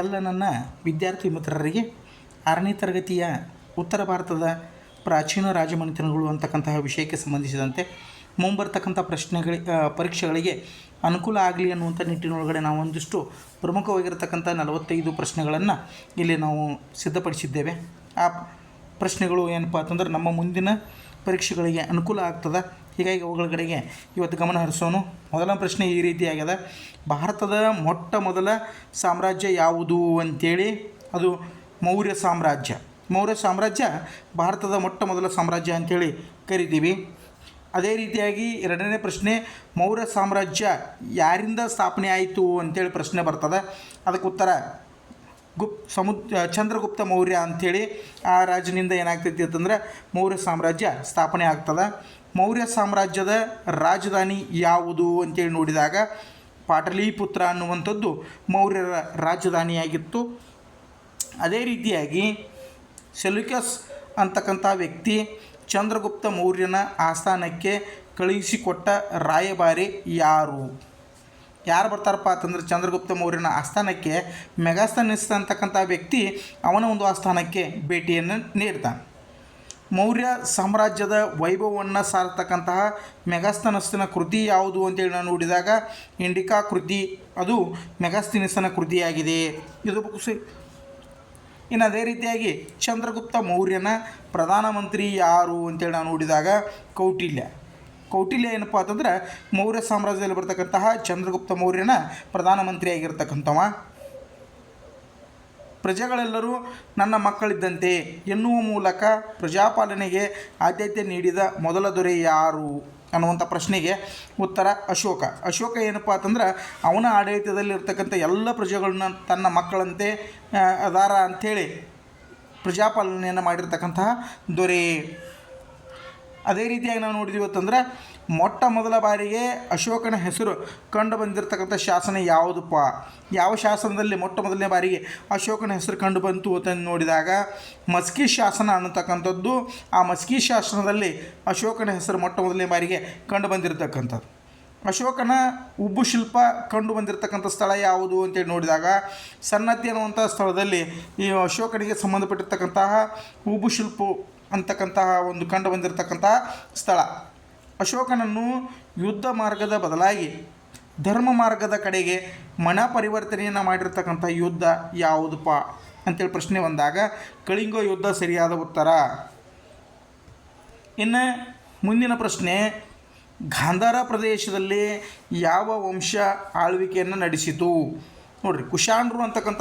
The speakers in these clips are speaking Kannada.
ಎಲ್ಲ ನನ್ನ ವಿದ್ಯಾರ್ಥಿ ಮಿತ್ರರಿಗೆ ಆರನೇ ತರಗತಿಯ ಉತ್ತರ ಭಾರತದ ಪ್ರಾಚೀನ ರಾಜಮನೆತನಗಳು ಅಂತಕ್ಕಂತಹ ವಿಷಯಕ್ಕೆ ಸಂಬಂಧಿಸಿದಂತೆ ಮುಂಬರ್ತಕ್ಕಂಥ ಪ್ರಶ್ನೆಗಳಿ ಪರೀಕ್ಷೆಗಳಿಗೆ ಅನುಕೂಲ ಆಗಲಿ ಅನ್ನುವಂಥ ನಿಟ್ಟಿನೊಳಗಡೆ ನಾವು ಒಂದಿಷ್ಟು ಪ್ರಮುಖವಾಗಿರತಕ್ಕಂಥ ನಲವತ್ತೈದು ಪ್ರಶ್ನೆಗಳನ್ನು ಇಲ್ಲಿ ನಾವು ಸಿದ್ಧಪಡಿಸಿದ್ದೇವೆ. ಆ ಪ್ರಶ್ನೆಗಳು ಏನಪ್ಪ ಅಂತಂದ್ರೆ ನಮ್ಮ ಮುಂದಿನ ಪರೀಕ್ಷೆಗಳಿಗೆ ಅನುಕೂಲ ಆಗ್ತದೆ. ಹೀಗಾಗಿ ಅವುಗಳ ಕಡೆಗೆ ಇವತ್ತು ಗಮನ ಹರಿಸೋನು. ಮೊದಲ ಪ್ರಶ್ನೆ ಈ ರೀತಿಯಾಗ್ಯದ ಭಾರತದ ಮೊಟ್ಟ ಮೊದಲ ಸಾಮ್ರಾಜ್ಯ ಯಾವುದು ಅಂತೇಳಿ. ಅದು ಮೌರ್ಯ ಸಾಮ್ರಾಜ್ಯ. ಮೌರ್ಯ ಸಾಮ್ರಾಜ್ಯ ಭಾರತದ ಮೊಟ್ಟ ಮೊದಲ ಸಾಮ್ರಾಜ್ಯ ಅಂತೇಳಿ ಕರಿತೀವಿ. ಅದೇ ರೀತಿಯಾಗಿ ಎರಡನೇ ಪ್ರಶ್ನೆ, ಮೌರ್ಯ ಸಾಮ್ರಾಜ್ಯ ಯಾರಿಂದ ಸ್ಥಾಪನೆ ಆಯಿತು ಅಂತೇಳಿ ಪ್ರಶ್ನೆ ಬರ್ತದೆ. ಅದಕ್ಕೆ ಉತ್ತರ ಗುಪ್ ಸಮುದ್ ಚಂದ್ರಗುಪ್ತ ಮೌರ್ಯ ಅಂಥೇಳಿ ಆ ರಾಜನಿಂದ ಏನಾಗ್ತೈತಿ ಅಂತಂದ್ರೆ ಮೌರ್ಯ ಸಾಮ್ರಾಜ್ಯ ಸ್ಥಾಪನೆ ಆಗ್ತದೆ. ಮೌರ್ಯ ಸಾಮ್ರಾಜ್ಯದ ರಾಜಧಾನಿ ಯಾವುದು ಅಂತೇಳಿ ನೋಡಿದಾಗ ಪಾಟಲಿಪುತ್ರ ಅನ್ನುವಂಥದ್ದು ಮೌರ್ಯರ ರಾಜಧಾನಿಯಾಗಿತ್ತು. ಅದೇ ರೀತಿಯಾಗಿ ಸೆಲ್ಯುಕಸ್ ಅಂತಕ್ಕಂಥ ವ್ಯಕ್ತಿ ಚಂದ್ರಗುಪ್ತ ಮೌರ್ಯನ ಆಸ್ಥಾನಕ್ಕೆ ಕಳುಹಿಸಿಕೊಟ್ಟ ರಾಯಭಾರಿ ಯಾರು? ಯಾರು ಬರ್ತಾರಪ್ಪ ಅಂತಂದ್ರೆ ಚಂದ್ರಗುಪ್ತ ಮೌರ್ಯನ ಆಸ್ಥಾನಕ್ಕೆ ಮೆಗಾಸ್ತನಿಸ್ ಅಂತಕ್ಕಂಥ ವ್ಯಕ್ತಿ ಅವನ ಒಂದು ಆಸ್ಥಾನಕ್ಕೆ ಭೇಟಿಯನ್ನು ನೀಡ್ತಾನೆ. ಮೌರ್ಯ ಸಾಮ್ರಾಜ್ಯದ ವೈಭವವನ್ನು ಸಾರತಕ್ಕಂತಹ ಮೆಗಾಸ್ತನಸ್ಸಿನ ಕೃತಿ ಯಾವುದು ಅಂತೇಳಿ ನಾನು ನೋಡಿದಾಗ ಇಂಡಿಕಾ ಕೃತಿ. ಅದು ಮೆಗಾಸ್ತಿನಿಸ್ಸನ ಕೃತಿಯಾಗಿದೆ. ಇದು ಸಿ ಇನ್ನು ಅದೇ ರೀತಿಯಾಗಿ ಚಂದ್ರಗುಪ್ತ ಮೌರ್ಯನ ಪ್ರಧಾನಮಂತ್ರಿ ಯಾರು ಅಂತೇಳಿ ನಾನು ನೋಡಿದಾಗ ಕೌಟಿಲ್ಯ. ಕೌಟಿಲ್ಯ ಏನಪ್ಪ ಅಂತಂದ್ರೆ ಮೌರ್ಯ ಸಾಮ್ರಾಜ್ಯದಲ್ಲಿ ಬರ್ತಕ್ಕಂತಹ ಚಂದ್ರಗುಪ್ತ ಮೌರ್ಯನ ಪ್ರಧಾನಮಂತ್ರಿ ಆಗಿರ್ತಕ್ಕಂಥವ ಪ್ರಜೆಗಳೆಲ್ಲರೂ ನನ್ನ ಮಕ್ಕಳಿದ್ದಂತೆ ಎನ್ನುವ ಮೂಲಕ ಪ್ರಜಾಪಾಲನೆಗೆ ಆದ್ಯತೆ ನೀಡಿದ ಮೊದಲ ದೊರೆ ಯಾರು ಅನ್ನುವಂಥ ಪ್ರಶ್ನೆಗೆ ಉತ್ತರ ಅಶೋಕ. ಅಶೋಕ ಏನಪ್ಪ ಅಂತಂದ್ರೆ ಅವನ ಆಡಳಿತದಲ್ಲಿರ್ತಕ್ಕಂಥ ಎಲ್ಲ ಪ್ರಜೆಗಳನ್ನ ತನ್ನ ಮಕ್ಕಳಂತೆ ಅದಾರ ಅಂಥೇಳಿ ಪ್ರಜಾಪಾಲನೆಯನ್ನು ಮಾಡಿರ್ತಕ್ಕಂತಹ ದೊರೆ. ಅದೇ ರೀತಿಯಾಗಿ ನಾವು ನೋಡಿದ್ವಿ ಅಂತಂದ್ರೆ ಮೊಟ್ಟ ಮೊದಲ ಬಾರಿಗೆ ಅಶೋಕನ ಹೆಸರು ಕಂಡು ಬಂದಿರತಕ್ಕಂಥ ಶಾಸನ ಯಾವುದಪ್ಪ? ಯಾವ ಶಾಸನದಲ್ಲಿ ಮೊಟ್ಟ ಮೊದಲನೇ ಬಾರಿಗೆ ಅಶೋಕನ ಹೆಸರು ಕಂಡು ಬಂತು ಅಂತ ನೋಡಿದಾಗ ಮಸ್ಕಿ ಶಾಸನ ಅನ್ನತಕ್ಕಂಥದ್ದು, ಆ ಮಸ್ಕಿ ಶಾಸನದಲ್ಲಿ ಅಶೋಕನ ಹೆಸರು ಮೊಟ್ಟ ಮೊದಲನೇ ಬಾರಿಗೆ ಕಂಡು ಬಂದಿರತಕ್ಕಂಥದ್ದು. ಅಶೋಕನ ಉಬ್ಬು ಶಿಲ್ಪ ಕಂಡು ಬಂದಿರತಕ್ಕಂಥ ಸ್ಥಳ ಯಾವುದು ಅಂತೇಳಿ ನೋಡಿದಾಗ ಸನ್ನತಿ ಅನ್ನುವಂಥ ಸ್ಥಳದಲ್ಲಿ ಈ ಅಶೋಕನಿಗೆ ಸಂಬಂಧಪಟ್ಟಿರ್ತಕ್ಕಂತಹ ಉಬ್ಬು ಶಿಲ್ಪ ಅಂತಕ್ಕಂತಹ ಒಂದು ಕಂಡು ಬಂದಿರತಕ್ಕಂತಹ ಸ್ಥಳ. ಅಶೋಕನನ್ನು ಯುದ್ಧ ಮಾರ್ಗದ ಬದಲಾಗಿ ಧರ್ಮ ಮಾರ್ಗದ ಕಡೆಗೆ ಮನ ಪರಿವರ್ತನೆಯನ್ನು ಮಾಡಿರ್ತಕ್ಕಂಥ ಯುದ್ಧ ಯಾವುದಪ್ಪ ಅಂತೇಳಿ ಪ್ರಶ್ನೆ ಬಂದಾಗ, ಕಳಿಂಗ ಯುದ್ಧ ಸರಿಯಾದ ಉತ್ತರ? ಇನ್ನು ಮುಂದಿನ ಪ್ರಶ್ನೆ, ಗಾಂಧಾರ ಪ್ರದೇಶದಲ್ಲಿ ಯಾವ ವಂಶ ಆಳ್ವಿಕೆಯನ್ನು ನಡೆಸಿತು? ನೋಡ್ರಿ ಕುಶಾಣರು ಅಂತಕ್ಕಂಥ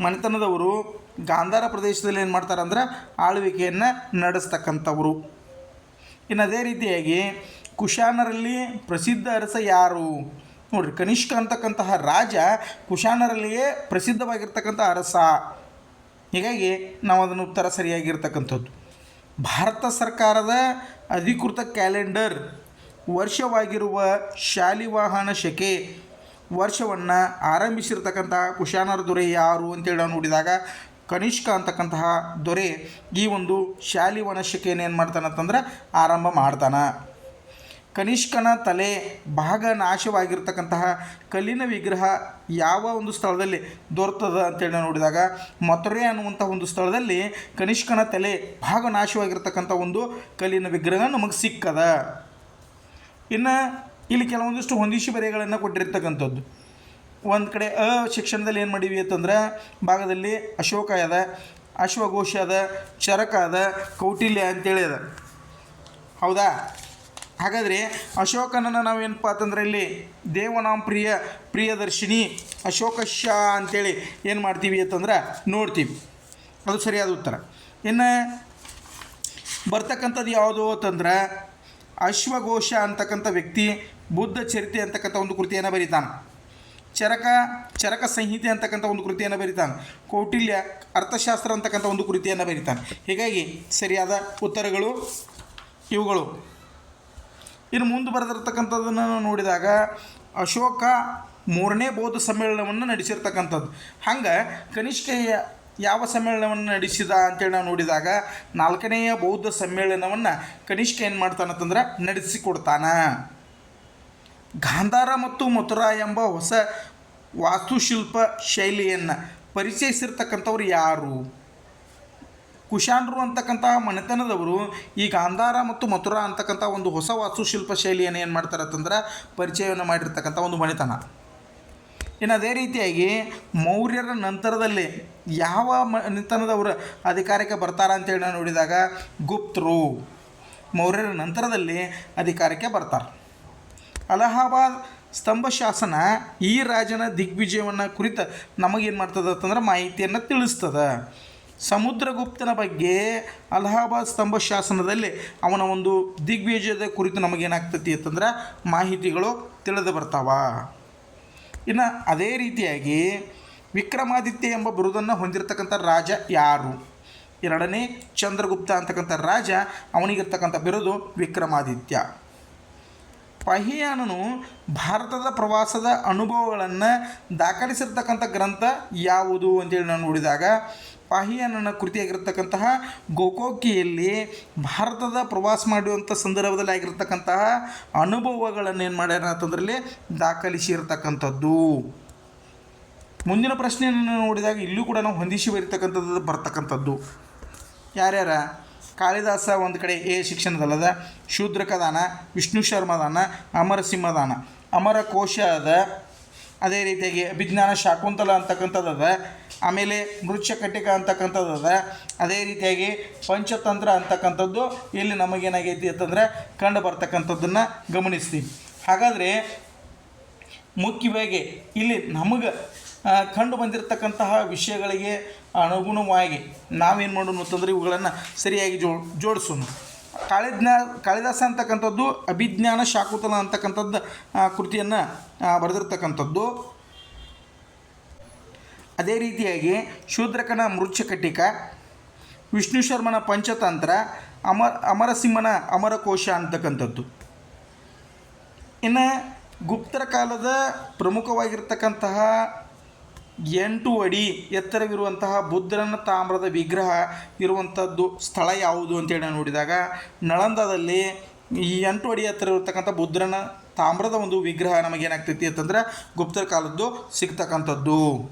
ಮನೆತನದವರು ಗಾಂಧಾರ ಪ್ರದೇಶದಲ್ಲಿ ಏನು ಮಾಡ್ತಾರೆ ಅಂದ್ರೆ ಆಳ್ವಿಕೆಯನ್ನು ನಡೆಸ್ತಕ್ಕಂಥವ್ರು. ಇನ್ನು ಅದೇ ರೀತಿಯಾಗಿ ಕುಶಾನರಲ್ಲಿ ಪ್ರಸಿದ್ಧ ಅರಸ ಯಾರು? ನೋಡ್ರಿ ಕನಿಷ್ಕ ಅಂತಕ್ಕಂತಹ ರಾಜ ಕುಶಾನರಲ್ಲಿಯೇ ಪ್ರಸಿದ್ಧವಾಗಿರ್ತಕ್ಕಂಥ ಅರಸ. ಹೀಗಾಗಿ ನಾವು ಅದನ್ನು ಉತ್ತರ ಸರಿಯಾಗಿರ್ತಕ್ಕಂಥದ್ದು. ಭಾರತ ಸರ್ಕಾರದ ಅಧಿಕೃತ ಕ್ಯಾಲೆಂಡರ್ ವರ್ಷವಾಗಿರುವ ಶಾಲಿವಾಹನ ಶಕೆ. ವರ್ಷವನ್ನು ಆರಂಭಿಸಿರ್ತಕ್ಕಂತಹ ಕುಶಾನರ ದೊರೆ ಯಾರು ಅಂತೇಳಿ ನೋಡಿದಾಗ ಕನಿಷ್ಕ ಅಂತಕ್ಕಂತಹ ದೊರೆ ಈ ಒಂದು ಶಾಲಿ ವನಶಿಕೆಯನ್ನು ಏನು ಮಾಡ್ತಾನೆ ಅಂತಂದ್ರೆ ಆರಂಭ ಮಾಡ್ತಾನೆ. ಕನಿಷ್ಕನ ತಲೆ ಭಾಗ ನಾಶವಾಗಿರ್ತಕ್ಕಂತಹ ಕಲ್ಲಿನ ವಿಗ್ರಹ ಯಾವ ಒಂದು ಸ್ಥಳದಲ್ಲಿ ದೊರೆತದ ಅಂತೇಳಿ ನೋಡಿದಾಗ ಮಥುರೆ ಅನ್ನುವಂಥ ಒಂದು ಸ್ಥಳದಲ್ಲಿ ಕನಿಷ್ಕನ ತಲೆ ಭಾಗ ನಾಶವಾಗಿರ್ತಕ್ಕಂಥ ಒಂದು ಕಲ್ಲಿನ ವಿಗ್ರಹ ನಮಗೆ ಸಿಕ್ಕದ. ಇನ್ನು ಇಲ್ಲಿ ಕೆಲವೊಂದಿಷ್ಟು ಹೊಂದಿಸಿ ಬರೆಗಳನ್ನು ಕೊಟ್ಟಿರ್ತಕ್ಕಂಥದ್ದು. ಒಂದು ಕಡೆ ಅ ಶಿಕ್ಷಣದಲ್ಲಿ ಏನು ಮಾಡೀವಿ ಅಂತಂದ್ರೆ, ಭಾಗದಲ್ಲಿ ಅಶೋಕ ಅದ, ಅಶ್ವಘೋಷ ಅದ, ಚರಕ ಅದ, ಕೌಟಿಲ್ಯ ಅಂತೇಳಿ ಅದ. ಹೌದಾ? ಹಾಗಾದರೆ ಅಶೋಕನನ್ನು ನಾವೇನಪ್ಪ ಅಂತಂದ್ರೆ ಇಲ್ಲಿ ದೇವನಾಂ ಪ್ರಿಯ, ಪ್ರಿಯದರ್ಶಿನಿ ಅಶೋಕ ಶಾ ಅಂತೇಳಿ ಏನು ಮಾಡ್ತೀವಿ ಅಂತಂದ್ರೆ ನೋಡ್ತೀವಿ. ಅದು ಸರಿಯಾದ ಉತ್ತರ. ಇನ್ನು ಬರ್ತಕ್ಕಂಥದ್ದು ಯಾವುದು ಅಂತಂದ್ರೆ, ಅಶ್ವಘೋಷ ಅಂತಕ್ಕಂಥ ವ್ಯಕ್ತಿ ಬುದ್ಧ ಚರಿತೆ ಅಂತಕ್ಕಂಥ ಒಂದು ಕೃತಿಯನ್ನು ಬರೀತಾನೆ. ಚರಕ ಚರಕ ಸಂಹಿತೆ ಅಂತಕ್ಕಂಥ ಒಂದು ಕೃತಿಯನ್ನು ಬರೀತಾನೆ. ಕೌಟಿಲ್ಯ, ಅರ್ಥಶಾಸ್ತ್ರ ಅಂತಕ್ಕಂಥ ಒಂದು ಕೃತಿಯನ್ನು ಬರೀತಾನೆ. ಹೀಗಾಗಿ ಸರಿಯಾದ ಉತ್ತರಗಳು ಇವುಗಳು. ಇನ್ನು ಮುಂದೆ ಬರೆದಿರ್ತಕ್ಕಂಥದ್ದನ್ನು ನೋಡಿದಾಗ ಅಶೋಕ ಮೂರನೇ ಬೌದ್ಧ ಸಮ್ಮೇಳನವನ್ನು ನಡೆಸಿರ್ತಕ್ಕಂಥದ್ದು. ಹಂಗೆ ಕನಿಷ್ಠೆಯ ಯಾವ ಸಮ್ಮೇಳನವನ್ನು ನಡೆಸಿದ ಅಂತೇಳಿ ನಾವು ನೋಡಿದಾಗ ನಾಲ್ಕನೆಯ ಬೌದ್ಧ ಸಮ್ಮೇಳನವನ್ನು ಕನಿಷ್ಠ ಏನು ಮಾಡ್ತಾನಂತಂದ್ರೆ ನಡೆಸಿಕೊಡ್ತಾನ. ಗಾಂಧಾರ ಮತ್ತು ಮಥುರಾ ಎಂಬ ಹೊಸ ವಾಸ್ತುಶಿಲ್ಪ ಶೈಲಿಯನ್ನು ಪರಿಚಯಿಸಿರ್ತಕ್ಕಂಥವ್ರು ಯಾರು? ಕುಶಾಣರು ಅಂತಕ್ಕಂತಹ ಮನೆತನದವರು ಈ ಗಾಂಧಾರ ಮತ್ತು ಮಥುರಾ ಅಂತಕ್ಕಂಥ ಒಂದು ಹೊಸ ವಾಸ್ತುಶಿಲ್ಪ ಶೈಲಿಯನ್ನು ಏನು ಮಾಡ್ತಾರೆ ಅಂತಂದ್ರೆ ಪರಿಚಯವನ್ನು ಮಾಡಿರ್ತಕ್ಕಂಥ ಒಂದು ಮನೆತನ. ಇನ್ನು ಅದೇ ರೀತಿಯಾಗಿ ಮೌರ್ಯರ ನಂತರದಲ್ಲಿ ಯಾವ ಮನೆತನದವರು ಅಧಿಕಾರಕ್ಕೆ ಬರ್ತಾರ ಅಂತೇಳಿ ನೋಡಿದಾಗ ಗುಪ್ತರು ಮೌರ್ಯರ ನಂತರದಲ್ಲಿ ಅಧಿಕಾರಕ್ಕೆ ಬರ್ತಾರೆ. ಅಲಹಾಬಾದ್ ಸ್ತಂಭ ಶಾಸನ ಈ ರಾಜನ ದಿಗ್ವಿಜಯವನ್ನು ಕುರಿತ ನಮಗೇನು ಮಾಡ್ತದೆ ಅಂತಂದ್ರೆ ಮಾಹಿತಿಯನ್ನು ತಿಳಿಸ್ತದೆ. ಸಮುದ್ರಗುಪ್ತನ ಬಗ್ಗೆ ಅಲಹಾಬಾದ್ ಸ್ತಂಭ ಶಾಸನದಲ್ಲಿ ಅವನ ಒಂದು ದಿಗ್ವಿಜಯದ ಕುರಿತು ನಮಗೇನಾಗ್ತತಿ ಅಂತಂದ್ರೆ ಮಾಹಿತಿಗಳು ತಿಳಿದು ಬರ್ತಾವ. ಇನ್ನು ಅದೇ ರೀತಿಯಾಗಿ ವಿಕ್ರಮಾದಿತ್ಯ ಎಂಬ ಬಿರುದನ್ನು ಹೊಂದಿರತಕ್ಕಂಥ ರಾಜ ಯಾರು? ಎರಡನೇ ಚಂದ್ರಗುಪ್ತ ಅಂತಕ್ಕಂಥ ರಾಜ ಅವನಿಗಿರ್ತಕ್ಕಂಥ ಬಿರುದು ವಿಕ್ರಮಾದಿತ್ಯ. ಪಹಿಯಾನನು ಭಾರತದ ಪ್ರವಾಸದ ಅನುಭವಗಳನ್ನು ದಾಖಲಿಸಿರ್ತಕ್ಕಂಥ ಗ್ರಂಥ ಯಾವುದು ಅಂತೇಳಿ ನಾನು ನೋಡಿದಾಗ, ಪಾಹಿಯಾನನ ಕೃತಿಯಾಗಿರ್ತಕ್ಕಂತಹ ಗೋಕೋಕಿಯಲ್ಲಿ ಭಾರತದ ಪ್ರವಾಸ ಮಾಡುವಂಥ ಸಂದರ್ಭದಲ್ಲಿ ಆಗಿರ್ತಕ್ಕಂತಹ ಅನುಭವಗಳನ್ನು ಏನು ಮಾಡ್ಯಾರ ಅಂತಂದ್ರಲ್ಲಿ ದಾಖಲಿಸಿರ್ತಕ್ಕಂಥದ್ದು. ಮುಂದಿನ ಪ್ರಶ್ನೆಯನ್ನು ನೋಡಿದಾಗ ಇಲ್ಲೂ ಕೂಡ ನಾವು ಹೊಂದಿಸಿ ಬರೀತಕ್ಕಂಥದ್ದು ಬರ್ತಕ್ಕಂಥದ್ದು. ಯಾರ್ಯಾರ? ಕಾಳಿದಾಸ ಒಂದು ಕಡೆ ಎ ಶಿಕ್ಷಣದಲ್ಲದ, ಶೂದ್ರಕದಾನ, ವಿಷ್ಣು ಶರ್ಮದಾನ, ಅಮರ ಕೋಶ ಅದ ಅದೇ ರೀತಿಯಾಗಿ ಅಭಿಜ್ಞಾನ ಶಾಕುಂತಲ ಅಂತಕ್ಕಂಥದ್ದದ, ಆಮೇಲೆ ಮೃಚ್ಯಕಟಿಕ ಅಂತಕ್ಕಂಥದ್ದು ಅದ ರೀತಿಯಾಗಿ ಪಂಚತಂತ್ರ ಅಂತಕ್ಕಂಥದ್ದು, ಇಲ್ಲಿ ನಮಗೇನಾಗೈತಿ ಅಂತಂದರೆ ಕಂಡು ಬರ್ತಕ್ಕಂಥದ್ದನ್ನು ಗಮನಿಸ್ತೀವಿ. ಹಾಗಾದರೆ ಮುಖ್ಯವಾಗಿ ಇಲ್ಲಿ ನಮಗೆ ಕಂಡು ಬಂದಿರತಕ್ಕಂತಹ ವಿಷಯಗಳಿಗೆ ಅನುಗುಣವಾಗಿ ನಾವೇನು ಮಾಡೋಣ ಅಂತಂದರೆ ಇವುಗಳನ್ನು ಸರಿಯಾಗಿ ಜೋ ಜೋಡಿಸೋಣ ಕಾಳಿಜ್ಞಾ ಕಾಳಿದಾಸ ಅಂತಕ್ಕಂಥದ್ದು ಅಭಿಜ್ಞಾನ ಶಾಕುತಲ ಅಂತಕ್ಕಂಥದ್ದು ಕೃತಿಯನ್ನು ಬರೆದಿರ್ತಕ್ಕಂಥದ್ದು. ಅದೇ ರೀತಿಯಾಗಿ ಶೂದ್ರಕನ ಮೃಚ್ಛಕಟಿಕ ವಿಷ್ಣು ಶರ್ಮನ ಪಂಚತಂತ್ರ ಅಮರ ಅಮರಸಿಂಹನ ಅಮರಕೋಶ ಅಂತಕ್ಕಂಥದ್ದು. ಇನ್ನು ಗುಪ್ತರ ಕಾಲದ ಪ್ರಮುಖವಾಗಿರ್ತಕ್ಕಂತಹ ಎಂಟು ಅಡಿ ಎತ್ತರವಿರುವಂತಹ ಬುದ್ಧನ ತಾಮ್ರದ ವಿಗ್ರಹ ಇರುವಂಥದ್ದು ಸ್ಥಳ ಯಾವುದು ಅಂತೇಳಿ ನಾವು ನೋಡಿದಾಗ, ನಳಂದದಲ್ಲಿ ಈ ಎಂಟು ಅಡಿ ಎತ್ತರ ಇರತಕ್ಕಂಥ ಬುದ್ಧನ ತಾಮ್ರದ ಒಂದು ವಿಗ್ರಹ ನಮಗೇನಾಗ್ತೈತಿ ಅಂತಂದ್ರೆ ಗುಪ್ತರ ಕಾಲದ್ದು ಸಿಗ್ತಕ್ಕಂಥದ್ದು.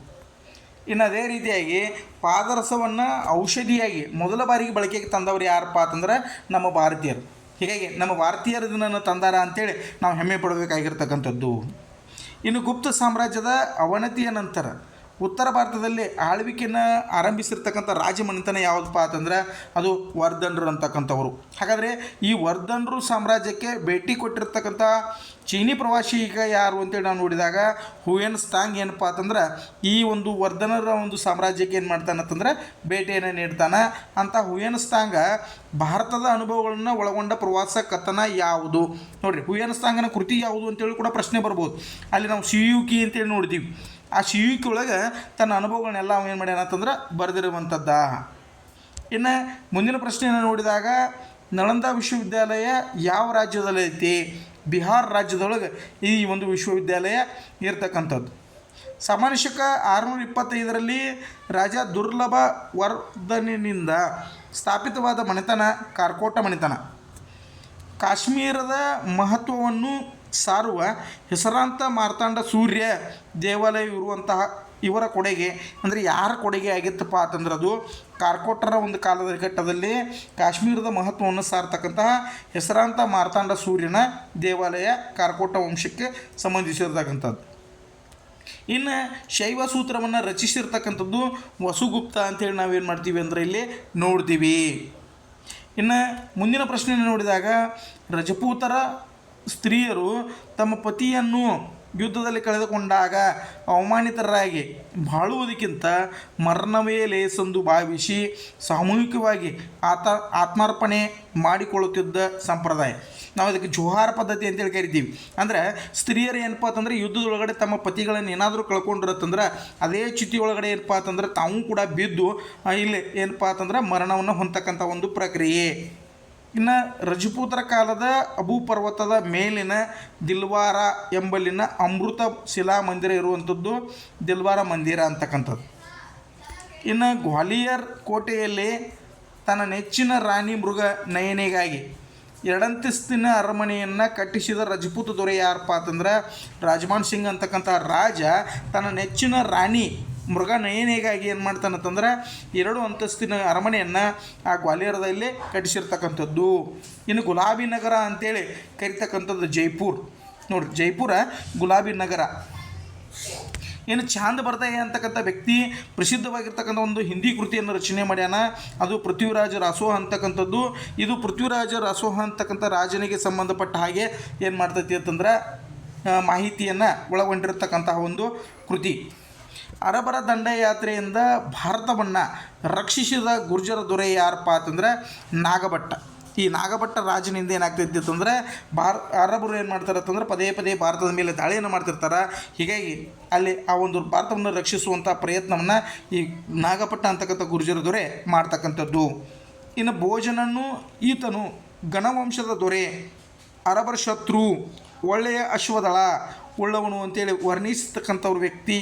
ಇನ್ನು ಅದೇ ರೀತಿಯಾಗಿ ಪಾದರಸವನ್ನು ಔಷಧಿಯಾಗಿ ಮೊದಲ ಬಾರಿಗೆ ಬಳಕೆಗೆ ತಂದವರು ಯಾರಪ್ಪ ಅಂತಂದ್ರೆ ನಮ್ಮ ಭಾರತೀಯರು. ಹೀಗಾಗಿ ನಮ್ಮ ಭಾರತೀಯರು ಇದನ್ನು ತಂದಾರ ಅಂತೇಳಿ ನಾವು ಹೆಮ್ಮೆ ಪಡಬೇಕಾಗಿರ್ತಕ್ಕಂಥದ್ದು. ಇನ್ನು ಗುಪ್ತ ಸಾಮ್ರಾಜ್ಯದ ಅವನತಿಯ ನಂತರ ಉತ್ತರ ಭಾರತದಲ್ಲಿ ಆಳ್ವಿಕೆಯನ್ನು ಆರಂಭಿಸಿರ್ತಕ್ಕಂಥ ರಾಜಮನೆತನ ಯಾವುದಪ್ಪ ಅಂತಂದ್ರೆ ಅದು ವರ್ಧನರು ಅಂತಕ್ಕಂಥವ್ರು. ಹಾಗಾದರೆ ಈ ವರ್ಧನರು ಸಾಮ್ರಾಜ್ಯಕ್ಕೆ ಭೇಟಿ ಕೊಟ್ಟಿರ್ತಕ್ಕಂಥ ಚೀನಿ ಪ್ರವಾಸಿ ಈಗ ಯಾರು ಅಂತೇಳಿ ನಾವು ನೋಡಿದಾಗ ಹುಯೆನ್ ಸ್ಟಾಂಗ್ ಏನಪ್ಪ ಅಂತಂದ್ರೆ ಈ ಒಂದು ವರ್ಧನರ ಒಂದು ಸಾಮ್ರಾಜ್ಯಕ್ಕೆ ಏನು ಮಾಡ್ತಾನೆ ಅಂತಂದ್ರೆ ಭೇಟಿಯನ್ನು ನೀಡ್ತಾನೆ. ಅಂತ ಹುಯೆನ್ ಸ್ಟಾಂಗ ಭಾರತದ ಅನುಭವಗಳನ್ನು ಒಳಗೊಂಡ ಪ್ರವಾಸ ಕಥನ ಯಾವುದು? ನೋಡಿರಿ, ಹುಯೆನ್ ಸ್ಟಾಂಗನ ಕೃತಿ ಯಾವುದು ಅಂತೇಳಿ ಕೂಡ ಪ್ರಶ್ನೆ ಬರ್ಬೋದು. ಅಲ್ಲಿ ನಾವು ಸಿಯುಕಿ ಅಂತೇಳಿ ನೋಡ್ತೀವಿ. ಆ ಶಿವಿಕೆ ಒಳಗೆ ತನ್ನ ಅನುಭವಗಳನ್ನೆಲ್ಲ ಏನು ಮಾಡ್ಯಾನ ಅಂತಂದ್ರೆ ಬರೆದಿರುವಂಥದ್ದ. ಇನ್ನು ಮುಂದಿನ ಪ್ರಶ್ನೆಯನ್ನು ನೋಡಿದಾಗ, ನಳಂದ ವಿಶ್ವವಿದ್ಯಾಲಯ ಯಾವ ರಾಜ್ಯದಲ್ಲಿ ಐತಿ? ಬಿಹಾರ್ ರಾಜ್ಯದೊಳಗೆ ಈ ಒಂದು ವಿಶ್ವವಿದ್ಯಾಲಯ ಇರ್ತಕ್ಕಂಥದ್ದು. ಸಾಮಾನ್ಯ ಶಕ ಆರುನೂರ ಇಪ್ಪತ್ತೈದರಲ್ಲಿ ರಾಜ ದುರ್ಲಭ ವರ್ಧನಿನಿಂದ ಸ್ಥಾಪಿತವಾದ ಮನೆತನ, ಕಾರ್ಕೋಟ ಮನೆತನ. ಕಾಶ್ಮೀರದ ಮಹತ್ವವನ್ನು ಸಾರುವ ಹೆಸರಾಂತ ಮಾರ್ತಾಂಡ ಸೂರ್ಯ ದೇವಾಲಯ ಇರುವಂತಹ ಇವರ ಕೊಡುಗೆ, ಅಂದರೆ ಯಾರ ಕೊಡುಗೆ ಆಗಿತ್ತಪ್ಪ ಅಂತಂದ್ರೆ ಅದು ಕಾರ್ಕೋಟರ ಒಂದು ಕಾಲದ ಘಟ್ಟದಲ್ಲಿ ಕಾಶ್ಮೀರದ ಮಹತ್ವವನ್ನು ಸಾರ್ತಕ್ಕಂತಹ ಹೆಸರಾಂತ ಮಾರ್ತಾಂಡ ಸೂರ್ಯನ ದೇವಾಲಯ ಕಾರ್ಕೋಟ ವಂಶಕ್ಕೆ ಸಂಬಂಧಿಸಿರ್ತಕ್ಕಂಥದ್ದು. ಇನ್ನು ಶೈವ ಸೂತ್ರವನ್ನು ರಚಿಸಿರ್ತಕ್ಕಂಥದ್ದು ವಸುಗುಪ್ತ ಅಂತೇಳಿ ನಾವೇನು ಮಾಡ್ತೀವಿ ಅಂದರೆ ಇಲ್ಲಿ ನೋಡ್ತೀವಿ. ಇನ್ನು ಮುಂದಿನ ಪ್ರಶ್ನೆಯನ್ನು ನೋಡಿದಾಗ ರಜಪೂತರ ಸ್ತ್ರೀಯರು ತಮ್ಮ ಪತಿಯನ್ನು ಯುದ್ಧದಲ್ಲಿ ಕಳೆದುಕೊಂಡಾಗ ಅವಮಾನಿತರಾಗಿ ಬಾಳುವುದಕ್ಕಿಂತ ಮರಣವೇ ಲೇಸೆಂದು ಭಾವಿಸಿ ಸಾಮೂಹಿಕವಾಗಿ ಆತ, ಆತ್ಮಾರ್ಪಣೆ ಮಾಡಿಕೊಳ್ಳುತ್ತಿದ್ದ ಸಂಪ್ರದಾಯ. ನಾವು ಅದಕ್ಕೆ ಜೋಹಾರ ಪದ್ಧತಿ ಅಂತೇಳಿ ಕರಿತೀವಿ. ಅಂದರೆ ಸ್ತ್ರೀಯರು ಏನಪ್ಪ ಅಂತಂದ್ರೆ ಯುದ್ಧದೊಳಗಡೆ ತಮ್ಮ ಪತಿಗಳನ್ನು ಏನಾದರೂ ಕಳ್ಕೊಂಡಿರತ್ತಂದ್ರೆ ಅದೇ ಒಳಗಡೆ ಏನಪ್ಪ ಅಂತಂದ್ರೆ ತಾವು ಕೂಡ ಬಿದ್ದು ಇಲ್ಲಿ ಏನಪ್ಪ ಅಂತಂದ್ರೆ ಮರಣವನ್ನು ಹೊಂದತಕ್ಕಂಥ ಒಂದು ಪ್ರಕ್ರಿಯೆ. ಇನ್ನು ರಜಪೂತರ ಕಾಲದ ಅಬು ಪರ್ವತದ ಮೇಲಿನ ದಿಲ್ವಾರ ಎಂಬಲ್ಲಿನ ಅಮೃತ ಶಿಲಾ ಮಂದಿರ ಇರುವಂಥದ್ದು ದಿಲ್ವಾರ ಮಂದಿರ ಅಂತಕ್ಕಂಥದ್ದು. ಇನ್ನು ಗ್ವಾಲಿಯರ್ ಕೋಟೆಯಲ್ಲಿ ತನ್ನ ನೆಚ್ಚಿನ ರಾಣಿ ಮೃಗ ನಯನೆಗಾಗಿ ಎರಡಂತಸ್ತಿನ ಅರಮನೆಯನ್ನು ಕಟ್ಟಿಸಿದ ರಜಪೂತ ದೊರೆ ಯಾರಪ್ಪ ಅಂತಂದ್ರೆ ರಾಜಮಾನ್ ಸಿಂಗ್ ಅಂತಕ್ಕಂಥ ರಾಜ ತನ್ನ ನೆಚ್ಚಿನ ರಾಣಿ ಮೃಗ ನಯನೆಗಾಗಿ ಏನು ಮಾಡ್ತಾನಂತಂದ್ರೆ ಎರಡು ಅಂತಸ್ತಿನ ಅರಮನೆಯನ್ನು ಆ ಗ್ವಾಲಿಯರದಲ್ಲಿ ಕಟ್ಟಿಸಿರ್ತಕ್ಕಂಥದ್ದು. ಇನ್ನು ಗುಲಾಬಿ ನಗರ ಅಂತೇಳಿ ಕರಿತಕ್ಕಂಥದ್ದು ಜೈಪುರ್. ನೋಡ್ರಿ, ಜೈಪುರ ಗುಲಾಬಿ ನಗರ. ಏನು ಚಾಂದ್ ಬರ್ದಯ್ಯ ಅಂತಕ್ಕಂಥ ವ್ಯಕ್ತಿ ಪ್ರಸಿದ್ಧವಾಗಿರ್ತಕ್ಕಂಥ ಒಂದು ಹಿಂದಿ ಕೃತಿಯನ್ನು ರಚನೆ ಮಾಡ್ಯಾನ. ಅದು ಪೃಥ್ವಿರಾಜ ರಾಸೋಹ ಅಂತಕ್ಕಂಥದ್ದು. ಇದು ಪೃಥ್ವಿರಾಜ ರಾಸೋಹ ಅಂತಕ್ಕಂಥ ರಾಜನಿಗೆ ಸಂಬಂಧಪಟ್ಟ ಹಾಗೆ ಏನು ಮಾಡ್ತೈತಿ ಅಂತಂದ್ರೆ ಮಾಹಿತಿಯನ್ನು ಒಳಗೊಂಡಿರತಕ್ಕಂತಹ ಒಂದು ಕೃತಿ. ಅರಬರ ದಂಡಯಾತ್ರೆಯಿಂದ ಭಾರತವನ್ನು ರಕ್ಷಿಸಿದ ಗುರ್ಜರ ದೊರೆ ಯಾರಪ್ಪ ಅಂತಂದ್ರೆ ನಾಗಭಟ್ಟ. ಈ ನಾಗಭಟ್ಟ ರಾಜನಿಂದ ಏನಾಗ್ತೈತಿ ಅಂತಂದ್ರೆ ಭಾರ, ಅರಬರು ಏನು ಮಾಡ್ತಾರೆ ಅಂತಂದ್ರೆ ಪದೇ ಪದೇ ಭಾರತದ ಮೇಲೆ ದಾಳಿಯನ್ನು ಮಾಡ್ತಿರ್ತಾರೆ. ಹೀಗಾಗಿ ಅಲ್ಲಿ ಆ ಒಂದು ಭಾರತವನ್ನು ರಕ್ಷಿಸುವಂಥ ಪ್ರಯತ್ನವನ್ನು ಈ ನಾಗಪಟ್ಟ ಅಂತಕ್ಕಂಥ ಗುರ್ಜರ ದೊರೆ ಮಾಡ್ತಕ್ಕಂಥದ್ದು. ಇನ್ನು ಭೋಜನನ್ನು ಈತನು ಗಣವಂಶದ ದೊರೆ, ಅರಬರ ಶತ್ರು, ಒಳ್ಳೆಯ ಅಶ್ವದಳ, ಉಳ್ಳವನು ಅಂತೇಳಿ ವರ್ಣಿಸ್ತಕ್ಕಂಥವ್ರ ವ್ಯಕ್ತಿ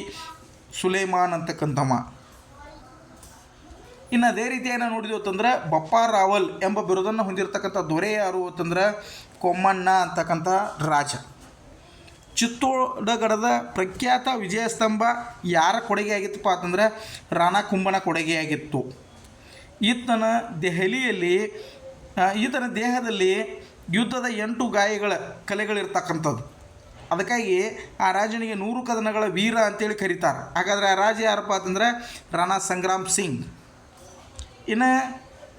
ಸುಲೇಮಾನ್ ಅಂತಕ್ಕಂಥಮ್ಮ. ಇನ್ನು ಅದೇ ರೀತಿ ಏನೋ ನೋಡಿದ್ವಿ ಅಂತಂದ್ರೆ ಬಪ್ಪ ರಾವಲ್ ಎಂಬ ಬಿರುದನ್ನು ಹೊಂದಿರತಕ್ಕಂಥ ದೊರೆ ಯಾರು ಅಂತಂದ್ರೆ ಕೊಮ್ಮಣ್ಣ ಅಂತಕ್ಕಂಥ ರಾಜ. ಚಿತ್ತೋಡಗಡದ ಪ್ರಖ್ಯಾತ ವಿಜಯಸ್ತಂಭ ಯಾರ ಕೊಡುಗೆ ಆಗಿತ್ತಪ್ಪ ಅಂತಂದ್ರೆ ರಾಣಾ ಕುಂಭನ ಕೊಡುಗೆಯಾಗಿತ್ತು ಈತನ ದೆಹಲಿಯಲ್ಲಿ ಈತನ ದೇಹದಲ್ಲಿ ಯುದ್ಧದ ಎಂಟು ಗಾಯಗಳ ಕಲೆಗಳಿರ್ತಕ್ಕಂಥದ್ದು. ಅದಕ್ಕಾಗಿ ಆ ರಾಜನಿಗೆ ನೂರು ಕದನಗಳ ವೀರ ಅಂತೇಳಿ ಕರೀತಾರೆ. ಹಾಗಾದರೆ ಆ ರಾಜ ಯಾರಪ್ಪ ಅಂತಂದ್ರೆ ರಾಣಾ ಸಂಗ್ರಾಮ್ ಸಿಂಗ್. ಇನ್ನು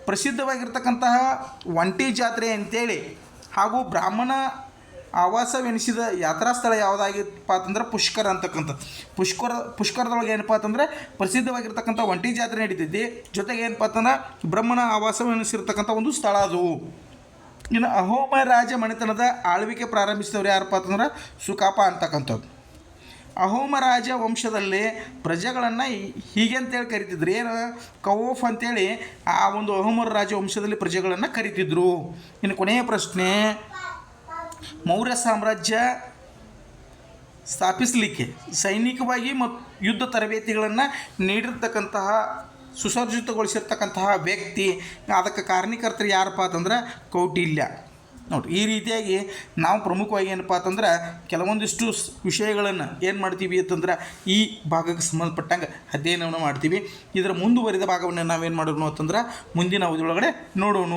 ಪ್ರಸಿದ್ಧವಾಗಿರ್ತಕ್ಕಂತಹ ಒಂಟಿ ಜಾತ್ರೆ ಅಂತೇಳಿ ಹಾಗೂ ಬ್ರಾಹ್ಮಣ ಆವಾಸವೆನಿಸಿದ ಯಾತ್ರಾ ಸ್ಥಳ ಯಾವುದಾಗಿತ್ತಪ್ಪ ಅಂತಂದ್ರೆ ಪುಷ್ಕರ ಅಂತಕ್ಕಂಥದ್ದು. ಪುಷ್ಕರ, ಪುಷ್ಕರದೊಳಗೆ ಏನಪ್ಪ ಅಂತಂದರೆ ಪ್ರಸಿದ್ಧವಾಗಿರ್ತಕ್ಕಂಥ ಒಂಟಿ ಜಾತ್ರೆ ನಡೀತೈತಿ. ಜೊತೆಗೆ ಏನಪ್ಪ ಅಂತಂದ್ರೆ ಬ್ರಹ್ಮಣ ಆವಾಸವೆನಿಸಿರ್ತಕ್ಕಂಥ ಒಂದು ಸ್ಥಳ ಅದು. ಇನ್ನು ಅಹೋಮ ರಾಜ ಮನೆತನದ ಆಳ್ವಿಕೆ ಪ್ರಾರಂಭಿಸಿದವರು ಯಾರಪ್ಪ ಅಂತಂದ್ರೆ ಸುಕಾಪ ಅಂತಕ್ಕಂಥದ್ದು ಅಹೋಮ ರಾಜ ವಂಶದಲ್ಲಿ ಪ್ರಜೆಗಳನ್ನು ಹೀಗೆ ಅಂತೇಳಿ ಕರಿತಿದ್ರು. ಏನು? ಕವೋಫ್ ಅಂತೇಳಿ ಆ ಒಂದು ಅಹೋಮರ ರಾಜ ವಂಶದಲ್ಲಿ ಪ್ರಜೆಗಳನ್ನು ಕರಿತಿದ್ರು. ಇನ್ನು ಕೊನೆಯ ಪ್ರಶ್ನೆ, ಮೌರ್ಯ ಸಾಮ್ರಾಜ್ಯ ಸ್ಥಾಪಿಸಲಿಕ್ಕೆ ಸೈನಿಕವಾಗಿ ಮತ್ತು ಯುದ್ಧ ತರಬೇತಿಗಳನ್ನು ನೀಡಿರ್ತಕ್ಕಂತಹ ಸುಸರ್ಜಿತಗೊಳಿಸಿರ್ತಕ್ಕಂತಹ ವ್ಯಕ್ತಿ, ಅದಕ್ಕೆ ಕಾರಣೀಕರ್ತರು ಯಾರಪ್ಪ ಅಂತಂದ್ರೆ ಕೌಟಿಲ್ಯ. ನೋಡಿ, ಈ ರೀತಿಯಾಗಿ ನಾವು ಪ್ರಮುಖವಾಗಿ ಏನಪ್ಪ ಅಂತಂದ್ರೆ ಕೆಲವೊಂದಿಷ್ಟು ವಿಷಯಗಳನ್ನು ಏನು ಮಾಡ್ತೀವಿ ಅಂತಂದ್ರೆ ಈ ಭಾಗಕ್ಕೆ ಸಂಬಂಧಪಟ್ಟಂಗೆ ಅಧ್ಯಯನವನ್ನು ಮಾಡ್ತೀವಿ. ಇದರ ಮುಂದುವರಿದ ಭಾಗವನ್ನು ನಾವೇನು ಮಾಡೋಣ ಅಂತಂದ್ರೆ ಮುಂದಿನ ಅವಧಿಯೊಳಗಡೆ ನೋಡೋಣ.